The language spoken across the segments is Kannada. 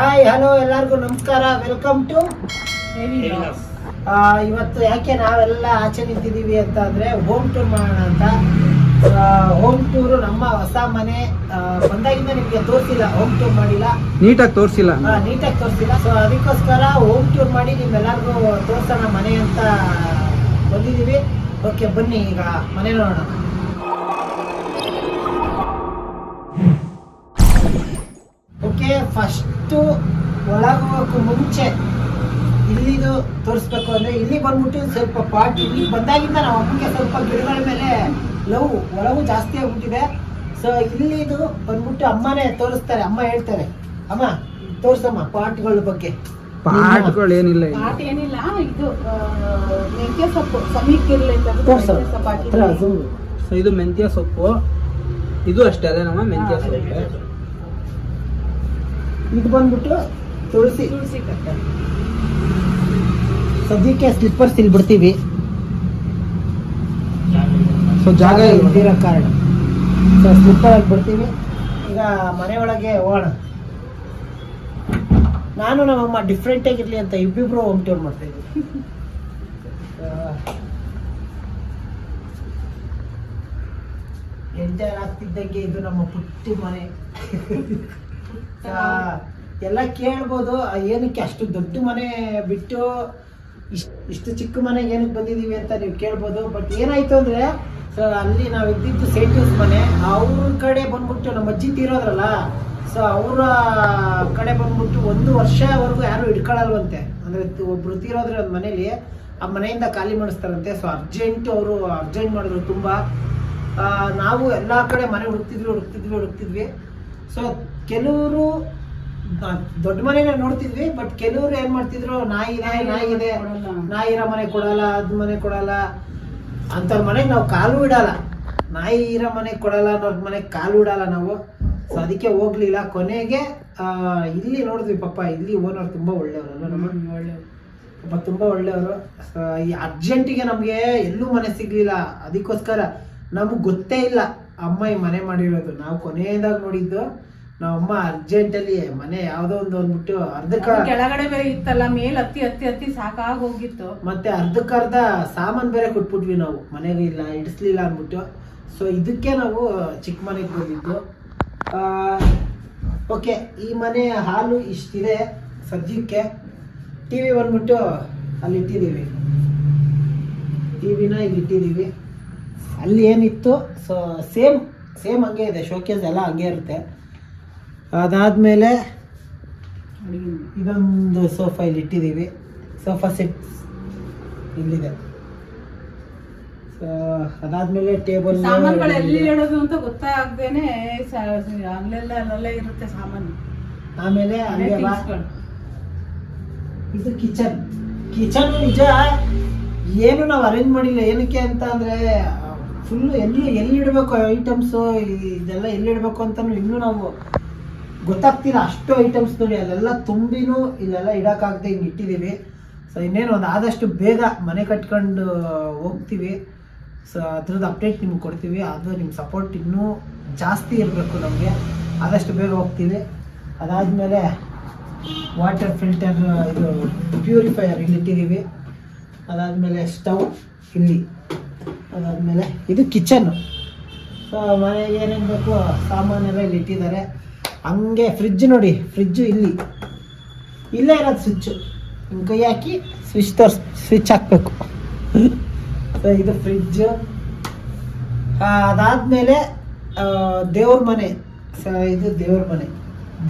ಹಾಯ್ ಹಲೋ ಎಲ್ಲರಿಗೂ ನಮಸ್ಕಾರ. ವೆಲ್ಕಮ್ ಟು ಇವತ್ತು ಯಾಕೆ ನಾವೆಲ್ಲ ಆಚೆ ನಿಂತಿದ್ದೀವಿ ಅಂತ ಅಂದ್ರೆ ಹೋಮ್ ಟೂರ್ ಮಾಡೋಣ ಅಂತ. ಹೋಮ್ ಟೂರ್ ನಮ್ಮ ಹೊಸ ಮನೆ ಬಂದಾಗಿಂದ ನಿಮಗೆ ತೋರಿಸಿಲ್ಲ ಹೋಮ್ ಟೂರ್ ಮಾಡಿಲ್ಲ. ನೀಟಾಗಿ ತೋರಿಸಿಲ್ಲ. ನೀಟಾಗಿ ತೋರಿಸಿಲ್ಲ. ಸೊ ಅದಕ್ಕೋಸ್ಕರ ಹೋಮ್ ಟೂರ್ ಮಾಡಿ ನಿಮ್ಮೆಲ್ಲರಿಗೂ ತೋರ್ಸೋಣ ಮನೆ ಅಂತ ಬಂದಿದ್ದೀವಿ. ಓಕೆ ಬನ್ನಿ ಈಗ ಮನೆ ನೋಡೋಣ. ಓಕೆ ಫಸ್ಟು ಒಳಗೋಗಕ್ಕೂ ಮುಂಚೆ ಇಲ್ಲಿದು ತೋರಿಸ್ಬೇಕು ಅಂದ್ರೆ ಇಲ್ಲಿ ಬಂದ್ಬಿಟ್ಟು ಸ್ವಲ್ಪ ಪಾಟ್ ಇಲ್ಲಿ ಬಂದಾಗಿಂದ ನಾವು ಅಮ್ಮಗೆ ಸ್ವಲ್ಪ ಗಿಡಗಳ ಮೇಲೆ ಲವ್ ಒಳಗು ಜಾಸ್ತಿ ಆಗ್ಬಿಟ್ಟಿದೆ. ಸೊ ಇಲ್ಲಿದು ಬಂದ್ಬಿಟ್ಟು ಅಮ್ಮನೇ ತೋರಿಸ್ತಾರೆ ಅಮ್ಮ ಹೇಳ್ತಾರೆ ಅಮ್ಮ ತೋರ್ಸಮ್ಮ ಪಾಟ್ಗಳ ಬಗ್ಗೆ. ಪಾಟ್ಗಳು ಏನಿಲ್ಲ ಪಾಟ್ ಏನಿಲ್ಲ ಇದು ಮೆಂತ್ಯ ಸೊಪ್ಪು zoom. ಸೊ ಇದು ಮೆಂತ್ಯ ಸೊಪ್ಪು. ಇದು ಅಷ್ಟೇ ಅದೇ ನಮ್ಮ ಮೆಂತ್ಯ ಸೊಪ್ಪು. ಇದು ಬಂದ್ಬಿಟ್ಟು ತುಳಸಿ. ತುಳಸಿ ಕಟ್ಟೆ. ಸದ್ಯಕ್ಕೆ ಸ್ಲಿಪ್ಪರ್ಸ್ ಇಲ್ಲಿ ಬಿಡ್ತೀವಿ. ಸೊ ಜಾಗ ಇರೋ ಇಲ್ದಿರೋ ಕಾರಣ ಸೊ ಸ್ಲಿಪ್ಪರ್ ಆಗಿ ಬಿಡ್ತೀವಿ. ಈಗ ಮನೆ ಒಳಗೆ ಹೋಗೋಣ. ನಾನು ನಮ್ಮಮ್ಮ ಡಿಫ್ರೆಂಟ್ ಆಗಿರ್ಲಿ ಅಂತ ಇಬ್ಬಿಬ್ರು ಹೋಮ್ ಟೂರ್ ಮಾಡ್ತಾ ಇದ್ವಿ ಎಂಟರ್ ಆಗ್ತಿದ್ದಂಗೆ ಇದು ನಮ್ಮ ಪುಟ್ಟಿ ಮನೆ. ಎಲ್ಲ ಕೇಳ್ಬೋದು. ಏನಕ್ಕೆ ಅಷ್ಟು ದೊಡ್ಡ ಮನೆ ಬಿಟ್ಟು ಇಷ್ಟು ಇಷ್ಟು ಚಿಕ್ಕ ಮನೆಗೆ ಏನಕ್ಕೆ ಬಂದಿದ್ದೀವಿ ಅಂತ ನೀವು ಕೇಳ್ಬೋದು. ಬಟ್ ಏನಾಯ್ತು ಅಂದ್ರೆ ಸೊ ಅಲ್ಲಿ ನಾವು ಇದ್ದಿದ್ದು ಸೇಂಟೂಸ್ ಮನೆ. ಅವ್ರ ಕಡೆ ಬಂದ್ಬಿಟ್ಟು ನಮ್ಮ ಅಜ್ಜಿ ತೀರೋದ್ರಲ್ಲ ಸೊ ಅವರ ಕಡೆ ಬಂದ್ಬಿಟ್ಟು ಒಂದು ವರ್ಷವರೆಗೂ ಯಾರು ಹಿಡ್ಕೊಳ್ಳಲ್ವಂತೆ ಅಂದ್ರೆ ಒಬ್ರು ತೀರೋದ್ರೆ ಒಂದು ಮನೇಲಿ, ಆ ಮನೆಯಿಂದ ಖಾಲಿ ಮಾಡಿಸ್ತಾರಂತೆ. ಸೊ ಅರ್ಜೆಂಟ್ ಅವರು ಅರ್ಜೆಂಟ್ ಮಾಡಿದ್ರು ತುಂಬಾ. ನಾವು ಎಲ್ಲ ಕಡೆ ಮನೆ ಹುಡುಕ್ತಿದ್ವಿ ಹುಡುಕ್ತಿದ್ವಿ ಹುಡುಕ್ತಿದ್ವಿ. ಸೊ ಕೆಲವರು ದೊಡ್ಡ ಮನೆನ ನೋಡ್ತಿದ್ವಿ ಬಟ್ ಕೆಲವರು ಏನ್ ಮಾಡ್ತಿದ್ರು ನಾಯಿ ನಾಯಿ ನಾಯಿ ಇದೆ. ನಾಯಿ ಇರೋ ಮನೆ ಕೊಡಲ್ಲ ಅದ್ ಮನೆ ಕೊಡಲ್ಲ. ಅಂತ ಮನೆಗೆ ನಾವು ಕಾಲು ಇಡಲ್ಲ. ನಾಯಿ ಇರೋ ಮನೆಗೆ ಕೊಡಲ್ಲ ಅನ್ನೋದ್ ಮನೆಗೆ ಕಾಲು ಇಡಲ್ಲ ನಾವು. ಸೊ ಅದಕ್ಕೆ ಹೋಗ್ಲಿಲ್ಲ. ಕೊನೆಗೆ ಆ, ಇಲ್ಲಿ ನೋಡಿದ್ವಿ ಪಾಪ ಇಲ್ಲಿ ಓನರ್ ತುಂಬಾ ಒಳ್ಳೆಯವರು ನಮ್ಮ? ಒಳ್ಳೆಯವರು. ಪಾಪ ತುಂಬಾ ಒಳ್ಳೆಯವರು. ಈ ಅರ್ಜೆಂಟಿಗೆ ನಮಗೆ ಎಲ್ಲೂ ಮನೆ ಸಿಗ್ಲಿಲ್ಲ. ಅದಕ್ಕೋಸ್ಕರ ನಮ್ಗೆ ಗೊತ್ತೇ ಇಲ್ಲ. ಅಮ್ಮ ಈ ಮನೆ ಮಾಡಿರೋದು. ನಾವು ಕೊನೆಯದಾಗ ನೋಡಿದ್ದು ನಾವು ಅಮ್ಮ ಅರ್ಜೆಂಟಲ್ಲಿ ಮನೆ ಯಾವುದೋ ಒಂದು ಅಂದ್ಬಿಟ್ಟು ಅರ್ಧಕ್ಕ ಕೆಳಗಡೆ ಬೇರೆ ಇತ್ತಲ್ಲ ಮೇಲ್ ಹತ್ತಿ ಹತ್ತಿ ಹತ್ತಿ ಸಾಕಾಗಿ ಹೋಗಿತ್ತು. ಮತ್ತೆ ಅರ್ಧಕ್ಕರ್ಧ ಸಾಮಾನು ಬೇರೆ ಕೊಟ್ಬಿಟ್ವಿ ನಾವು ಮನೆಗೆ ಇಲ್ಲ ಇಡಿಸ್ಲಿಲ್ಲ ಅಂದ್ಬಿಟ್ಟು. ಸೊ ಇದಕ್ಕೆ ನಾವು ಚಿಕ್ಕ ಮನೆಗೆ ಬಂದಿದ್ದು. ಓಕೆ ಈ ಮನೆ ಹಾಲು ಇಷ್ಟಿದೆ ಸದ್ಯಕ್ಕೆ. ಟಿ ವಿ ಬಂದ್ಬಿಟ್ಟು ಅಲ್ಲಿ ಇಟ್ಟಿದ್ದೀವಿ. ಟಿ ವಿನ ಇಲ್ಲಿ ಇಟ್ಟಿದ್ದೀವಿ. ಅಲ್ಲಿ ಏನಿತ್ತು ಸೊ ಸೇಮ್ ಸೇಮ್ ಹಂಗೆ ಇದೆ ಶೋಕೇಸ್ ಎಲ್ಲ ಹಂಗೆ ಇರುತ್ತೆ. ಅದಾದಮೇಲೆ ಇದೊಂದು ಸೋಫಾ ಇಲ್ಲಿ ಇಟ್ಟಿದ್ದೀವಿ. ಸೋಫಾ ಸೆಟ್ ಇಲ್ಲಿದೆ. ಸೊ ಅದಾದ್ಮೇಲೆ ಟೇಬಲ್ ಸಾಮಾನುಗಳು ಎಲ್ಲಿ ಇಡೋದು ಅಂತ ಗೊತ್ತಾಗ್ದೇನೆ ಅಲ್ಲೆಲ್ಲ ಅಲ್ಲಲ್ಲೇ ಇರುತ್ತೆ ಸಾಮಾನು. ಆಮೇಲೆ ಬಾ. ಇದು ಕಿಚನ್. ಕಿಚನ್ ನಿಜ ಏನು ನಾವು ಅರೇಂಜ್ ಮಾಡಿಲ್ಲ. ಏನಕ್ಕೆ ಅಂತ ಅಂದ್ರೆ ಫುಲ್ ಎಲ್ಲಿ ಎಲ್ಲಿ ಇಡಬೇಕು ಐಟಮ್ಸ್ ಇದೆಲ್ಲ ಎಲ್ಲಿ ಇಡಬೇಕು ಅಂತ ಇನ್ನೂ ನಾವು ಗೊತ್ತಾಗ್ತಿಲ್ಲ, ಅಷ್ಟು ಐಟಮ್ಸ್ ನೋಡಿ, ಅಲ್ಲೆಲ್ಲ ತುಂಬಿನೂ ಇಲ್ಲೆಲ್ಲ ಇಡಕ್ಕಾಗದೆ ಹಿಂಗೆ ಇಟ್ಟಿದ್ದೀವಿ ಸೊ ಇನ್ನೇನು ಒಂದು ಆದಷ್ಟು ಬೇಗ ಮನೆ ಕಟ್ಕೊಂಡು ಹೋಗ್ತೀವಿ. ಸೊ ಅದ್ರದ್ದು ಅಪ್ಡೇಟ್ ನಿಮ್ಗೆ ಕೊಡ್ತೀವಿ. ಅದು ನಿಮ್ಮ ಸಪೋರ್ಟ್ ಇನ್ನೂ ಜಾಸ್ತಿ ಇರಬೇಕು ನಮಗೆ. ಆದಷ್ಟು ಬೇಗ ಹೋಗ್ತೀವಿ. ಅದಾದಮೇಲೆ ವಾಟರ್ ಫಿಲ್ಟರ್ ಇದು ಪ್ಯೂರಿಫೈಯರ್ ಇಲ್ಲಿ ಇಟ್ಟಿದ್ದೀವಿ ಅದಾದಮೇಲೆ ಸ್ಟವ್ ಇಲ್ಲಿ. ಅದಾದಮೇಲೆ ಇದು ಕಿಚನ್ನು ಸೊ ಮನೆಗೆ ಏನೇನು ಬೇಕು ಸಾಮಾನೆಲ್ಲ ಇಲ್ಲಿ ಇಟ್ಟಿದ್ದಾರೆ. ಹಂಗೆ ಫ್ರಿಜ್ ನೋಡಿ ಫ್ರಿಜ್ಜು ಇಲ್ಲಿ. ಇಲ್ಲೇ ಇರೋದು ಸ್ವಿಚ್ಚು ಹಿಂಗೆ ಕೈ ಹಾಕಿ ಸ್ವಿಚ್ ತೋರ್ಸ್ ಸ್ವಿಚ್ ಹಾಕಬೇಕು. ಇದು ಫ್ರಿಜ್ಜು ಅದಾದಮೇಲೆ ದೇವ್ರ ಮನೆ. ಸ ಇದು ದೇವ್ರ ಮನೆ.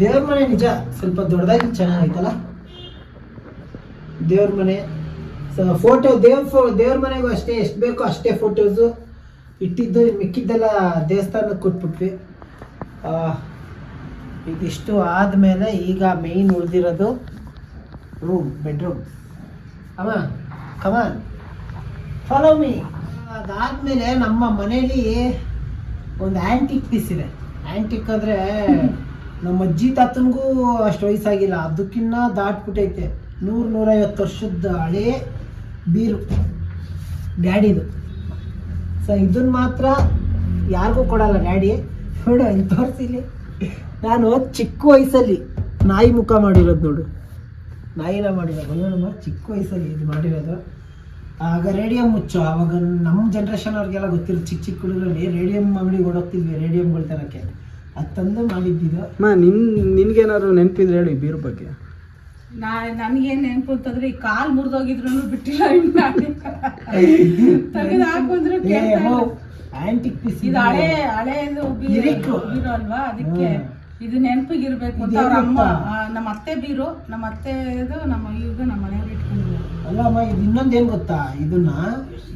ದೇವ್ರ ಮನೆ ನಿಜ ಸ್ವಲ್ಪ ದೊಡ್ಡದಾಗಿ ಚೆನ್ನಾಗಿತ್ತಲ್ಲ ದೇವ್ರ ಮನೆ. ಸೊ ಫೋಟೋ ದೇವ್ರ ಫೋ, ದೇವ್ರ ಮನೆಗೂ ಅಷ್ಟೇ, ಎಷ್ಟು ಬೇಕೋ ಅಷ್ಟೇ ಫೋಟೋಸು ಇಟ್ಟಿದ್ದು, ಮಿಕ್ಕಿದ್ದೆಲ್ಲ ದೇವಸ್ಥಾನಕ್ಕೆ ಕೊಟ್ಬಿಟ್ವಿ. ಇದಿಷ್ಟು ಆದಮೇಲೆ ಈಗ ಮೇಯ್ನ್ ಉಳಿದಿರೋದು ರೂಮ್ ಬೆಡ್ರೂಮ್ ಅಮ್ಮ ಕಮಾನ್ ಫಾಲೋ ಮೀ ಅದಾದಮೇಲೆ ನಮ್ಮ ಮನೇಲಿ ಒಂದು ಆ್ಯಂಟಿಕ್ ಪೀಸ್ ಇದೆ. ಆ್ಯಂಟಿಕ್ ಅಂದರೆ ನಮ್ಮ ಅಜ್ಜಿ ತಾತನಿಗೂ ಅಷ್ಟು ವಯಸ್ಸಾಗಿಲ್ಲ. ಅದಕ್ಕಿನ್ನ ದಾಟ್ಬಿಟ್ಟೈತೆ. ನೂರು ನೂರೈವತ್ತು ವರ್ಷದ ಹಳೇ ಬೀರು. ಡ್ಯಾಡಿದು. ಸೊ ಇದನ್ನ ಮಾತ್ರ ಯಾರಿಗೂ ಕೊಡಲ್ಲ ಡ್ಯಾಡಿ. ನೋಡು ಇಲ್ಲಿ ತೋರಿಸಿಲಿ ನಾನು ಚಿಕ್ಕ ವಯಸ್ಸಲ್ಲಿ ನಾಯಿ ಮುಖ ಮಾಡಿರೋದು ನೋಡು. ನಾಯಿನ ಮಾಡಿರೋದು. ನೋಡಮ್ಮ ಚಿಕ್ಕ ವಯಸ್ಸಲ್ಲಿ ಇದು ಮಾಡಿರೋದು. ಆಗ ರೇಡಿಯಂ ಮುಚ್ಚು ಆವಾಗ ನಮ್ಮ ಜನ್ರೇಷನ್ ಅವ್ರಿಗೆಲ್ಲ ಗೊತ್ತಿರೋ ಚಿಕ್ಕ ಚಿಕ್ಕ ಹುಡುಗರಲ್ಲಿ ರೇಡಿಯಂ ಅಂಗಡಿಗೆ ಓಡೋಗ್ತಿದ್ವಿ ರೇಡಿಯಂಗಳು ತರಕ್ಕೆ ಅದು ತಂದು ಮಾಡಿದ್ದಿದ್ದು ಮಾ ನಿನ್ ನಿನ್ಗೇನಾದ್ರು ನೆನಪಿದ್ರೆ ಹೇಳಿ ಬೀರು ಬಗ್ಗೆ. ನಾ ನನ್ಗೇನ್ ನೆನಪು ಅಂತಂದ್ರೆ ಈ ಕಾಲು ಮುರಿದೋಗಿದ್ರು ಬಿಟ್ಟಿಲ್ಲ ತೆಗೆದು ಹಾಕಂದ್ರೆ ಆಂಟಿಕ್ ಪೀಸ್ ಇದು ಹಳೆ ಹಳೇದು ಬೀರು ಬೀರು ಅಲ್ವಾ? ಅದಕ್ಕೆ. ಇದು ನೆನಪಿಗಿರ್ಬೇಕು ಅಂತ ಇದೇನ್ ಅವ್ರ ಅಮ್ಮ? ನಮ್ಮ ಅತ್ತೆ ಬೀರು ನಮ್ಮ ಅತ್ತೆದು ನಮ್ಮ ಇವ್ದು ನಮ್ಮ ಮನೆಯವ್ರು ಇಟ್ಕೊಂಡಿದ್ರು. ಅಲ್ಲ ಅಮ್ಮ ಇದು ಇನ್ನೊಂದೇನು ಗೊತ್ತಾ? ಇದನ್ನ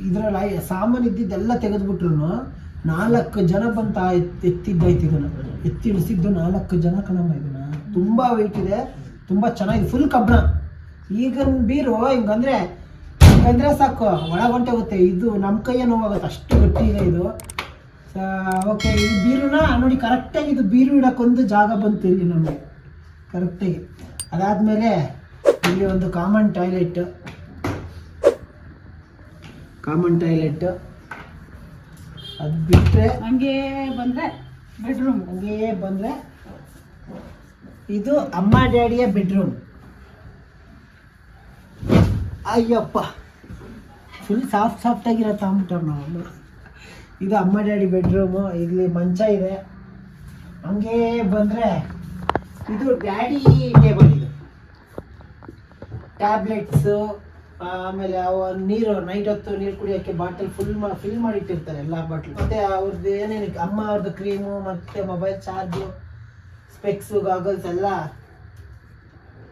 ಇದ್ರಲ್ಲಿ ಸಾಮಾನು ಇದ್ದಿದ್ದೆಲ್ಲ ತೆಗೆದ್ಬಿಟ್ರು ನಾಲ್ಕು ಜನ ಬಂತ ಎತ್ತಿದ್ದಾಯ್ತು ಇದನ್ನ. ಎತ್ತಿಡಿಸಿದ್ದು ನಾಲ್ಕು ಜನ ಕಣಮ್ಮ ಇದನ್ನ. ತುಂಬಾ ವೆಯ್ಟ್ ಇದೆ ತುಂಬಾ ಚೆನ್ನಾಗಿದೆ ಫುಲ್ ಕಬ್ಬಣ. ಈಗ ಬೀರು ಹಿಂಗಂದ್ರೆ ಹಿಂಗಂದ್ರೆ ಸಾಕು ಒಳಗೊಂಟೆ ಹೋಗುತ್ತೆ. ಇದು ನಮ್ಮ ಕೈಯೇ ನೋವಾಗುತ್ತೆ ಅಷ್ಟು ಗಟ್ಟಿ ಇದೆ ಇದು. ಓಕೆ ಇದು ಬೀರುನ ನೋಡಿ ಕರೆಕ್ಟಾಗಿ ಇದು ಬೀರು ಇಡಕ್ಕೊಂದು ಜಾಗ ಬಂತು ಇಲ್ಲಿ ನಮಗೆ. ಕರೆಕ್ಟಾಗಿ ಅದಾದ್ಮೇಲೆ ಇಲ್ಲಿ ಒಂದು ಕಾಮನ್ ಟಾಯ್ಲೆಟ್ ಕಾಮನ್ ಟಾಯ್ಲೆಟ್ ಅದು ಬಿಟ್ಟರೆ ಹಂಗೆ ಬಂದ್ರೆ ಬೆಡ್ರೂಮ್ ಹಂಗೆ ಬಂದರೆ ಇದು ಅಮ್ಮ ಡ್ಯಾಡಿಯ bedroom Ayyappa. Full soft soft ಆಗಿರೋ ತಗೊಂಬಿಟ್ಟವ್ರು ನಾವು ಇದು ಅಮ್ಮ ಡ್ಯಾಡಿ ಬೆಡ್ರೂಮು ಇಲ್ಲಿ ಮಂಚ ಇದೆ. ಹಂಗೇ ಬಂದರೆ ಇದು ಡ್ಯಾಡಿ ಟೇಬಲ್ ಇದು. ಟ್ಯಾಬ್ಲೆಟ್ಸು ಆಮೇಲೆ ಅವ ನೀರು ನೈಟ್ ಹೊತ್ತು ನೀರು ಕುಡಿಯೋಕ್ಕೆ ಬಾಟಲ್ ಫುಲ್ ಫಿಲ್ ಮಾಡಿಟ್ಟಿರ್ತಾರೆ ಎಲ್ಲ ಬಾಟ್ಲ್ ಮತ್ತು ಅವ್ರದ್ದು ಏನೇನು ಅಮ್ಮ ಅವ್ರದ್ದು ಕ್ರೀಮು ಮತ್ತು ಮೊಬೈಲ್ ಚಾರ್ಜು ಸ್ಪೆಕ್ಸು ಗಾಗಲ್ಸ್ ಎಲ್ಲ.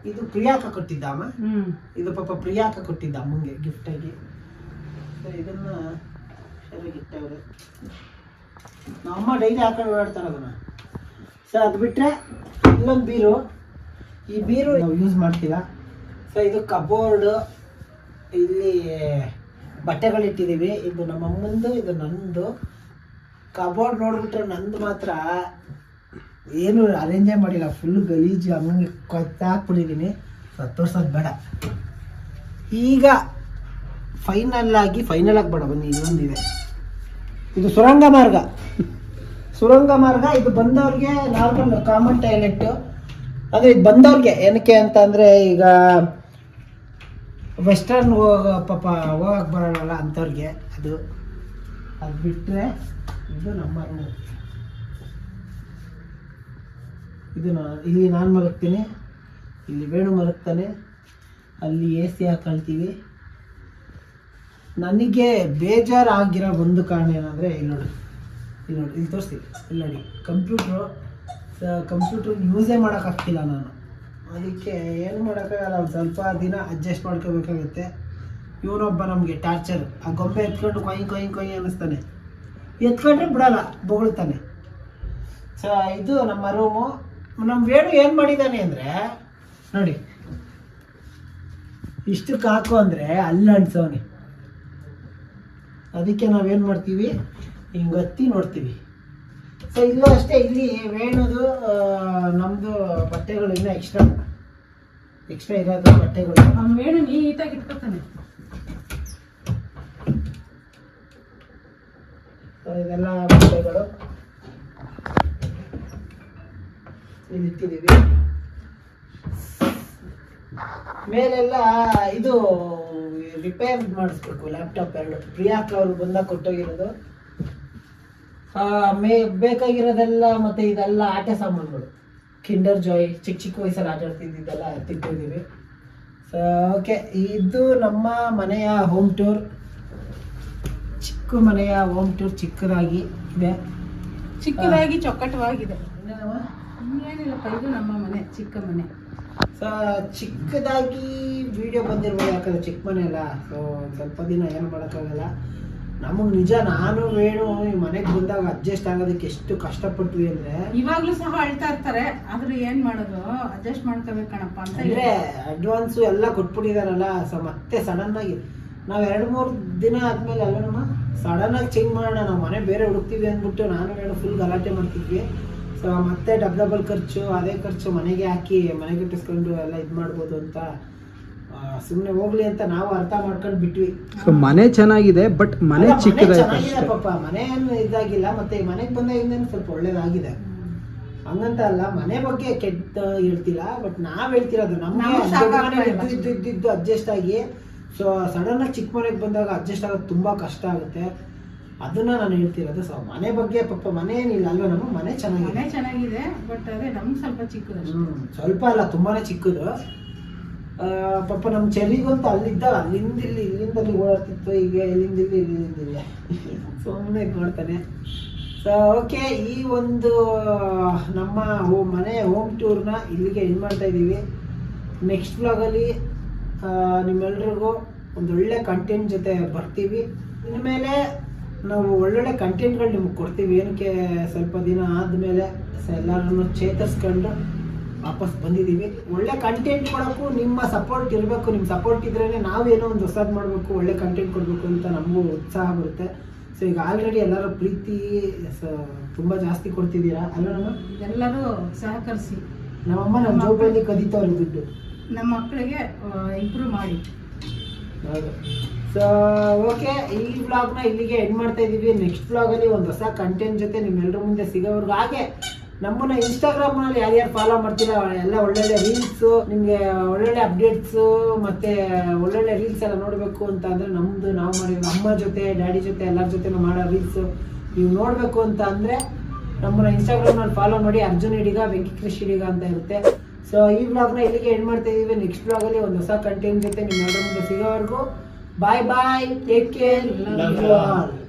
ಇದು ಪ್ರಿಯಾಕ ಕೊಟ್ಟಿದ್ದ ಅಮ್ಮ? ಹ್ಞೂ ಇದು ಪಾಪ ಪ್ರಿಯಾಕ ಕೊಟ್ಟಿದ್ದ ಅಮ್ಮಂಗೆ ಗಿಫ್ಟಾಗಿ ಸೊ ಇದನ್ನ ಇಟ್ಟವ್ರೆ ನಮ್ಮ ಡೈಲಿ ಹಾಕೊಂಡು ಓಡಾಡ್ತಾರೆ ಅದನ್ನ. ಸೊ ಅದು ಬಿಟ್ಟರೆ ಇಲ್ಲೊಂದು ಬೀರು. ಈ ಬೀರು ನಾವು ಯೂಸ್ ಮಾಡ್ತೀವ ಸೊ ಇದು ಕಬೋರ್ಡ್ ಇಲ್ಲಿ ಬಟ್ಟೆಗಳಿಟ್ಟಿದ್ದೀವಿ ಇದು ನಮ್ಮ ಅಮ್ಮಂದು, ಇದು ನಂದು. ಕಬೋರ್ಡ್ ನೋಡ್ಬಿಟ್ರೆ ನಂದು ಮಾತ್ರ ಏನು ಅರೇಂಜೇ ಮಾಡಿಲ್ಲ. ಫುಲ್ ಗಲೀಜು, ಹಂಗೆ ಕೊತ್ತಾಕ್ಬಿಟ್ಟಿದ್ದೀನಿ ತೋರ್ಸೋದು ಬೇಡ. ಈಗ ಫೈನಲ್ ಆಗಿ ಫೈನಲ್ ಆಗಿ ಬೇಡ ಬನ್ನಿ ಇನ್ನೊಂದಿದೆ. ಇದು ಸುರಂಗ ಮಾರ್ಗ. ಸುರಂಗ ಮಾರ್ಗ ಇದು ಬಂದವ್ರಿಗೆ ನಾರ್ಮಲ್ ಕಾಮನ್ ಟಾಯ್ಲೆಟ್ ಅಂದರೆ ಇದು ಬಂದವ್ರಿಗೆ ಏನಕ್ಕೆ ಅಂತ ಅಂದರೆ ಈಗ ವೆಸ್ಟರ್ನ್ ಹೋಗ ಪಾಪ ಹೋಗಕ್ಕೆ ಬರೋಲ್ಲ ಅಂಥವ್ರಿಗೆ ಅದು. ಅದು ಬಿಟ್ಟರೆ ಇದು ನಮ್ಮ ರೂಮ್ ಇದು ನಾ ಇಲ್ಲಿ ನಾನು ಮಲಗ್ತೀನಿ. ಇಲ್ಲಿ ವೇಣು ಮಲಗ್ತಾನೆ. ಅಲ್ಲಿ ಎ ಸಿ ಹಾಕೊಳ್ತೀವಿ. ನನಗೆ ಬೇಜಾರಾಗಿರೋ ಒಂದು ಕಾರಣ ಏನಂದರೆ, ಇಲ್ಲಿ ನೋಡಿ ಇಲ್ಲಿ ನೋಡಿ, ಇಲ್ಲಿ ತೋರಿಸ್ತೀನಿ, ಇಲ್ಲಿ ನೋಡಿ ಕಂಪ್ಯೂಟ್ರು ಕಂಪ್ಯೂಟ್ರ್ ಯೂಸೇ ಮಾಡೋಕ್ಕಾಗ್ತಿಲ್ಲ ನಾನು. ಅದಕ್ಕೆ ಏನು ಮಾಡೋಕ್ಕಾಗಲ್ಲ, ಒಂದು ಸ್ವಲ್ಪ ದಿನ ಅಡ್ಜಸ್ಟ್ ಮಾಡ್ಕೋಬೇಕಾಗುತ್ತೆ. ಇವನೊಬ್ಬ ನಮಗೆ ಟಾರ್ಚರ್ ಆ ಗೊಂಬೆ ಎತ್ಕೊಂಡು ಕೊಯ್ ಕೊಯ್ ಕೊಯ್ ಅನ್ನಿಸ್ತಾನೆ. ಎತ್ಕೊಂಡ್ರೆ ಬಿಡಲ್ಲ, ಬೊಗಳ್ತಾನೆ. ಸೊ ಇದು ನಮ್ಮ ರೂಮು ನಮ್ಮ ವೇಣು ಏನು ಮಾಡಿದ್ದಾನೆ ಅಂದರೆ, ನೋಡಿ, ಇಷ್ಟಕ್ಕೆ ಹಾಕು ಅಂದರೆ, ಅಲ್ಲಿ ಅಂಟ್ಸವನೆ ಅದಕ್ಕೆ ನಾವೇನು ಮಾಡ್ತೀವಿ? ಹಿಂಗೆ ಹತ್ತಿ ನೋಡ್ತೀವಿ. ಸೊ ಇಲ್ಲೂ ಅಷ್ಟೇ ಇಲ್ಲಿ ವೇಣದು ನಮ್ಮದು ಬಟ್ಟೆಗಳು ಇನ್ನೂ ಎಕ್ಸ್ಟ್ರಾ ಎಕ್ಸ್ಟ್ರಾ ಇರೋದು ಬಟ್ಟೆಗಳು. ನಮ್ಮ ವೇಣು ನೀಟಾಗಿ ಇಟ್ಕೊತಾನೆ. ಇದೆಲ್ಲ ಬಟ್ಟೆಗಳು. ಇಲ್ಲಿ ಇಟ್ಟಿದ್ದೀವಿ. ಮೇಲೆಲ್ಲ ಇದು ರಿಪೇರ್ ಮಾಡಿಸ್ಬೇಕು ಲ್ಯಾಪ್ಟಾಪ್ ಎರಡು. ಪ್ರಿಯಾಕ್ ಅವರು ಬಂದಾಗ ಕೊಟ್ಟೋಗಿರೋದು. ಮೇ ಬೇಕಾಗಿರೋದೆಲ್ಲ ಮತ್ತೆ ಇದೆಲ್ಲ ಆಟ ಸಾಮಾನುಗಳು. ಕಿಂಡರ್ ಜಾಯ್ ಚಿಕ್ಕ ಚಿಕ್ಕ ವಯಸ್ಸಲ್ಲಿ ಆಟ ಆಡ್ತಿದ್ದೆಲ್ಲ ತಿಂತಿದ್ದೀವಿ. ಸೊ ಓಕೆ ಇದು ನಮ್ಮ ಮನೆಯ ಹೋಮ್ ಟೂರ್ ಚಿಕ್ಕ ಮನೆಯ ಹೋಮ್ ಟೂರ್ ಚಿಕ್ಕದಾಗಿ ಇದೆ. ಚಿಕ್ಕದಾಗಿ ಚೊಕ್ಕಟವಾಗಿದೆ? ಇನ್ನೇನಿಲ್ಲಪ್ಪ ಇದು ನಮ್ಮ ಮನೆ ಚಿಕ್ಕ ಮನೆ. ಸೊ ಚಿಕ್ಕದಾಗಿ ವಿಡಿಯೋ ಬಂದಿರ್ಬೋದು ಯಾಕಂದ್ರೆ ಚಿಕ್ಕ ಮನೆ ಅಲ್ಲ. ಸೊ ಸ್ವಲ್ಪ ದಿನ ಏನು ಮಾಡೋಕ್ಕಾಗಲ್ಲ. ನಮಗೆ ನಿಜ ನಾನು ವೇಣು ಈ ಮನೆಗೆ ಬಂದಾಗ ಅಡ್ಜಸ್ಟ್ ಆಗೋದಕ್ಕೆ ಎಷ್ಟು ಕಷ್ಟಪಟ್ವಿ ಅಂದ್ರೆ. ಇವಾಗ್ಲೂ ಸಹ ಅಳ್ತಾ ಇರ್ತಾರೆ ಆದ್ರೆ ಏನ್ ಮಾಡೋದು? ಅಡ್ಜಸ್ಟ್ ಮಾಡ್ಕೋಬೇಕಣಪ್ಪ ಅಂತ ಅಂದ್ರೆ ಅಡ್ವಾನ್ಸು ಎಲ್ಲ ಕೊಟ್ಬಿಟ್ಟಿದಾರಲ್ಲ ಸೊ ಮತ್ತೆ ಸಡನ್ ಆಗಿ ನಾವು ಎರಡು ಮೂರು ದಿನ ಆದ್ಮೇಲೆ ಅಲ್ಲ ನಮ್ಮ ಆಗಿ ಚೇಂಜ್ ಮಾಡೋಣ ನಾವು ಮನೆ ಬೇರೆ ಹುಡುಕ್ತೀವಿ ಅಂದ್ಬಿಟ್ಟು ನಾನು ವೇಣು ಫುಲ್ ಗಲಾಟೆ ಮಾಡ್ತಿದ್ವಿ. ಸೊ ಮತ್ತೆ ಡಬ್ ಡಬಲ್ ಖರ್ಚು ಅದೇ ಖರ್ಚು ಮನೆಗೆ ಹಾಕಿ ಮನೆಗೆ ಕಟ್ಟಿಸ್ಕೊಂಡು ಎಲ್ಲ ಇದು ಮಾಡ್ಬೋದು ಅಂತ ಸುಮ್ಮನೆ ಹೋಗ್ಲಿ ಅಂತ ನಾವು ಅರ್ಥ ಮಾಡ್ಕೊಂಡು ಬಿಟ್ವಿ. ಸೊ ಮನೆ ಚೆನ್ನಾಗಿದೆ ಬಟ್ ಮನೆ ಚಿಕ್ಕದಾಗಿದೆ ಪಾಪ. ಮನೆ ಏನು ಇದಾಗಿಲ್ಲ ಮತ್ತೆ ಮನೆಗೆ ಬಂದಾಗಿಂದ ಸ್ವಲ್ಪ ಒಳ್ಳೇದಾಗಿದೆ. ಹಂಗಂತ ಅಲ್ಲ ಮನೆ ಬಗ್ಗೆ ಕೆಟ್ಟ ಹೇಳ್ತಿಲ್ಲ ಬಟ್ ನಾವ್ ಹೇಳ್ತಿರೋದು ನಮ್ಗೆ ನಮ್ಗ್ ಸಾಕಾಗ್ತಾ ಇದ್ದು ಇದ್ದು ಇದ್ದು ಅಡ್ಜಸ್ಟ್ ಆಗಿ ಸೊ ಸಡನ್ ಆಗಿ ಚಿಕ್ಕ ಮನೆಗೆ ಬಂದಾಗ ಅಡ್ಜಸ್ಟ್ ಆಗೋದು ತುಂಬಾ ಕಷ್ಟ ಆಗುತ್ತೆ. ಅದನ್ನ ನಾನು ಹೇಳ್ತಿರೋದು ಸೊ ಮನೆ ಬಗ್ಗೆ ಪಾಪ ಮನೆ ಏನಿಲ್ಲ ಅಲ್ವಾ ನಮ್ಮ ಮನೆ ಚೆನ್ನಾಗಿದೆ. ಮನೆ ಚೆನ್ನಾಗಿದೆ ಬಟ್ ಅದೇ ನಮ್ಗೆ ಸ್ವಲ್ಪ ಚಿಕ್ಕದು ಸ್ವಲ್ಪ ಅಲ್ಲ ತುಂಬಾನೇ ಚಿಕ್ಕದು. ಪಾಪ ನಮ್ಮ ಚೆರಿಗಂತೂ ಅಲ್ಲಿದ್ದ ಅಲ್ಲಿಂದ ಇಲ್ಲಿ ಇಲ್ಲಿಂದ ಅಲ್ಲಿ ಓಡಾಡ್ತಿತ್ತು ಈಗ ಇಲ್ಲಿಂದ ಇಲ್ಲಿ ಇಲ್ಲಿಂದ ಇಲ್ಲಿ. ಸುಮ್ಮನೆ ನೋಡ್ತಾನೆ ಸೊ ಓಕೆ ಈ ಒಂದು ನಮ್ಮ ಹೋಮ್ ಮನೆ ಹೋಮ್ ಟೂರ್ನ ಇಲ್ಲಿಗೆ ಎಂಡ್ ಮಾಡ್ತಾ ಇದ್ದೀವಿ. ನೆಕ್ಸ್ಟ್ ವ್ಲಾಗಲ್ಲಿ ನಿಮ್ಮೆಲ್ರಿಗೂ ಒಂದು ಒಳ್ಳೆ ಕಂಟೆಂಟ್ ಜೊತೆ ಬರ್ತೀವಿ. ಇನ್ಮೇಲೆ ನಾವು ಒಳ್ಳೊಳ್ಳೆ ಕಂಟೆಂಟ್ಗಳು ನಿಮ್ಗೆ ಕೊಡ್ತೀವಿ. ಏನಕ್ಕೆ ಸ್ವಲ್ಪ ದಿನ ಆದಮೇಲೆ ಎಲ್ಲರನ್ನು ಚೇತರಿಸ್ಕೊಂಡು ವಾಪಸ್ ಬಂದಿದ್ದೀವಿ ಒಳ್ಳೆ ಕಂಟೆಂಟ್ ಕೊಡೋಕ್ಕೂ ನಿಮ್ಮ ಸಪೋರ್ಟ್ ಇರಬೇಕು. ನಿಮ್ಮ ಸಪೋರ್ಟ್ ಇದ್ರೇ ನಾವೇನೋ ಒಂದು ಹೊಸದು ಮಾಡಬೇಕು ಒಳ್ಳೆ ಕಂಟೆಂಟ್ ಕೊಡಬೇಕು ಅಂತ ನಮಗೂ ಉತ್ಸಾಹ ಬರುತ್ತೆ. ಸೊ ಈಗ ಆಲ್ರೆಡಿ ಎಲ್ಲರೂ ಪ್ರೀತಿ ಸ- ತುಂಬ ಜಾಸ್ತಿ ಕೊಡ್ತಿದ್ದೀರಾ? ಅಲ್ಲ ನಮ್ಮ? ಎಲ್ಲರೂ ಸಹಕರಿಸಿ. ನಮ್ಮಮ್ಮ ನಮ್ಮ ಜೋಬಲ್ಲಿ ಕದೀತವ್ರೆ ದುಡ್ಡು. ನಮ್ಮ ಮಕ್ಕಳಿಗೆ ಇಂಪ್ರೂವ್ ಮಾಡಿ. ಹೌದು. ಸೊ ಓಕೆ ಈ ವ್ಲಾಗ್ನ ಇಲ್ಲಿಗೆ ಎಂಡ್ ಮಾಡ್ತಾ ಇದ್ದೀವಿ ನೆಕ್ಸ್ಟ್ ವ್ಲಾಗಲ್ಲಿ ಒಂದು ಹೊಸ ಕಂಟೆಂಟ್ ಜೊತೆ ನಿಮ್ಮೆಲ್ಲರ ಮುಂದೆ ಸಿಗೋವರೆಗೂ ಹಾಗೆ ನಮ್ಮನ್ನ ಇನ್ಸ್ಟಾಗ್ರಾಮ್ನಲ್ಲಿ ಯಾರ್ಯಾರು ಫಾಲೋ ಮಾಡ್ತೀರಾ, ಎಲ್ಲ ಒಳ್ಳೊಳ್ಳೆ ರೀಲ್ಸು ನಿಮಗೆ ಒಳ್ಳೊಳ್ಳೆ ಅಪ್ಡೇಟ್ಸು ಮತ್ತು ಒಳ್ಳೊಳ್ಳೆ ರೀಲ್ಸ್ ಎಲ್ಲ ನೋಡಬೇಕು ಅಂತ ಅಂದರೆ ನಮ್ಮದು ನಾವು ಮಾಡಿರೋ ಅಮ್ಮ ಜೊತೆ ಡ್ಯಾಡಿ ಜೊತೆ, ಎಲ್ಲರ ಜೊತೆ ಮಾಡೋ ರೀಲ್ಸು ನೀವು ನೋಡಬೇಕು ಅಂತ ಅಂದರೆ ನಮ್ಮನ್ನ ಇನ್ಸ್ಟಾಗ್ರಾಮ್ನಲ್ಲಿ ಫಾಲೋ ಮಾಡಿ ಅರ್ಜುನ್ ಹಿಡಿಗ ವೆಂಕಿ ಕೃಷಿ ಹಿಡಿಗ ಅಂತ ಇರುತ್ತೆ. ಸೊ ಈ ವ್ಲಾಗ್ನ ಇಲ್ಲಿಗೆ ಎಂಡ್ ಮಾಡ್ತಾ ಇದೀವಿ. ನೆಕ್ಸ್ಟ್ ವ್ಲಾಗಲ್ಲಿ ಒಂದು ಹೊಸ ಕಂಟೆಂಟ್ ಜೊತೆ ನಿಮ್ಮೆಲ್ಲರ ಮುಂದೆ ಸಿಗೋವರೆಗೂ. Bye bye. Take care. Love, Love you all.